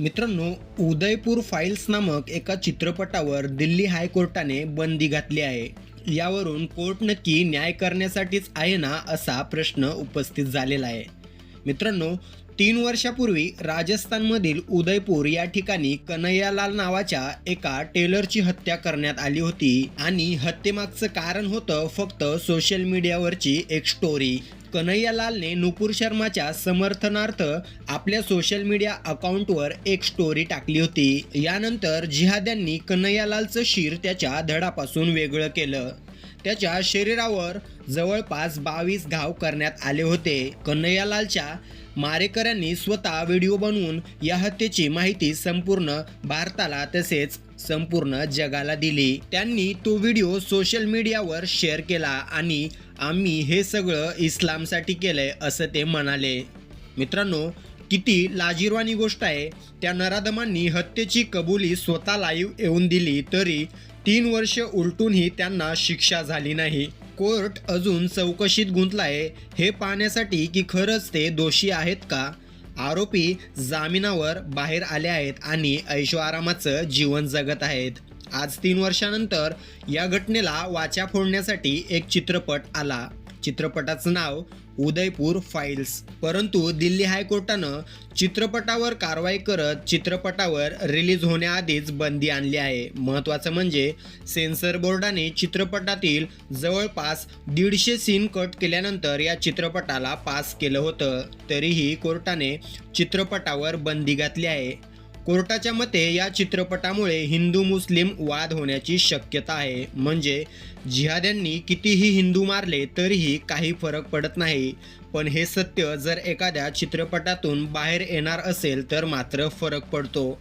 मित्रांनो उदयपूर फाईल्स नामक एका चित्रपटावर दिल्ली हायकोर्टाने बंदी घातली आहे. यावरून कोर्ट नक्की न्याय करण्यासाठीच आहे ना असा प्रश्न उपस्थित झालेला आहे. मित्रांनो तीन वर्षापूर्वी राजस्थानमधील उदयपूर या ठिकाणी कन्हैयालाल नावाच्या एका टेलरची हत्या करण्यात आली होती आणि हत्येमागचं कारण होतं फक्त सोशल मीडियावरची एक स्टोरी कन्हैयालालने नुपूर शर्माच्या समर्थनार्थ आपल्या सोशल मीडिया अकाउंटवर एक स्टोरी टाकली होती. यानंतर जिहाद्यांनी कन्हैयालालचं शिर त्याच्या धडापासून वेगळं केलं. त्याच्या शरीरावर जवळपास बावीस घाव करण्यात आले होते. कन्हैयालालच्या मारेकऱ्यांनी स्वतः व्हिडिओ बनवून या हत्येची माहिती संपूर्ण भारताला तसेच संपूर्ण जगाला दिली. त्यांनी तो व्हिडिओ सोशल मीडियावर शेअर केला आणि आम्ही हे सगळं इस्लामसाठी केलंय असं ते म्हणाले. मित्रांनो किती लाजीरवाणी गोष्ट आहे. त्या नराधमांनी हत्येची कबुली स्वतः लाईव्ह येऊन दिली तरी तीन वर्ष उलटूनही त्यांना शिक्षा झाली नाही. कोर्ट अजून चौकशीत गुंतलाय. हे पाहण्यासाठी की खरंच ते दोषी आहेत का? आरोपी जामिनावर बाहेर आले आहेत आणि ऐशोआरामाचं जीवन जगत आहेत. आज तीन वर्षानंतर या घटनेला वाचा फोडण्यासाठी एक चित्रपट आला. चित्रपटाचं नाव उदयपूर फाईल्स परंतु दिल्ली हायकोर्टानं चित्रपटावर कारवाई करत चित्रपटावर रिलीज होण्याआधीच बंदी आणली आहे. महत्त्वाचं म्हणजे सेन्सर बोर्डाने चित्रपटातील जवळपास दीडशे सीन कट केल्यानंतर या चित्रपटाला पास केलं होतं. तरीही कोर्टाने चित्रपटावर बंदी घातली आहे. कोर्टाच्या मते या चित्रपटामुळे हिंदू मुस्लिम वाद होण्याची शक्यता आहे. म्हणजे जिहाद्यांनी कितीही हिंदू मारले तरीही काही फरक पडत नाही. पण हे सत्य जर एखाद्या चित्रपटातून बाहेर येणार असेल तर मात्र फरक पडतो.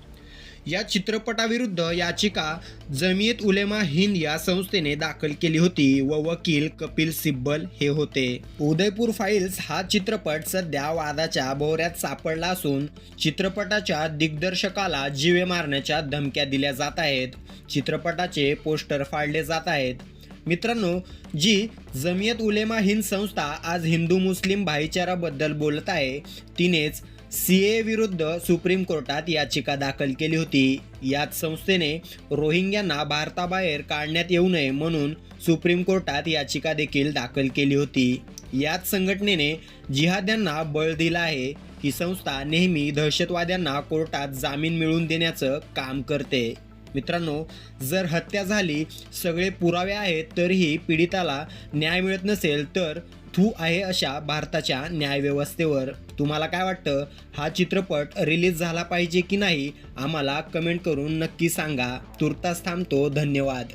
या चित्रपटाविरुद्ध याचिका जमियत उलेमा हिंद या संस्थेने दाखल केली होती व वकील कपिल सिब्बल हे होते. उदयपूर फाईल्स हा चित्रपट सध्या वादाच्या भोवऱ्यात सापडला असून चित्रपटाच्या दिग्दर्शकाला जीवे मारण्याच्या धमक्या दिल्या जात आहेत. चित्रपटाचे पोस्टर फाडले जात आहेत. मित्रांनो जी जमियत उलेमा हिंद संस्था आज हिंदू मुस्लिम भाईचाराबद्दल बोलत आहे तिनेच सी ए विरुद्ध सुप्रीम कोर्टात याचिका दाखल केली होती. याच संस्थेने रोहिंग्यांना भारताबाहेर काढण्यात येऊ नये म्हणून सुप्रीम कोर्टात याचिका देखील दाखल केली होती. याच संघटनेने जिहाद्यांना बळ दिला आहे ही संस्था नेहमी दहशतवाद्यांना कोर्टात जामीन मिळवून देण्याचं काम करते. मित्रांनो जर हत्या झाली सगळे पुरावे आहेत तरीही पीडिताला न्याय मिळत नसेल तर थू आहे अशा भारताच्या न्यायव्यवस्थेवर. तुम्हाला काय वाटतं? हा चित्रपट रिलीज झाला पाहिजे की नाही? आम्हाला कमेंट करून नक्की सांगा. तुर्तास थांबतो. धन्यवाद.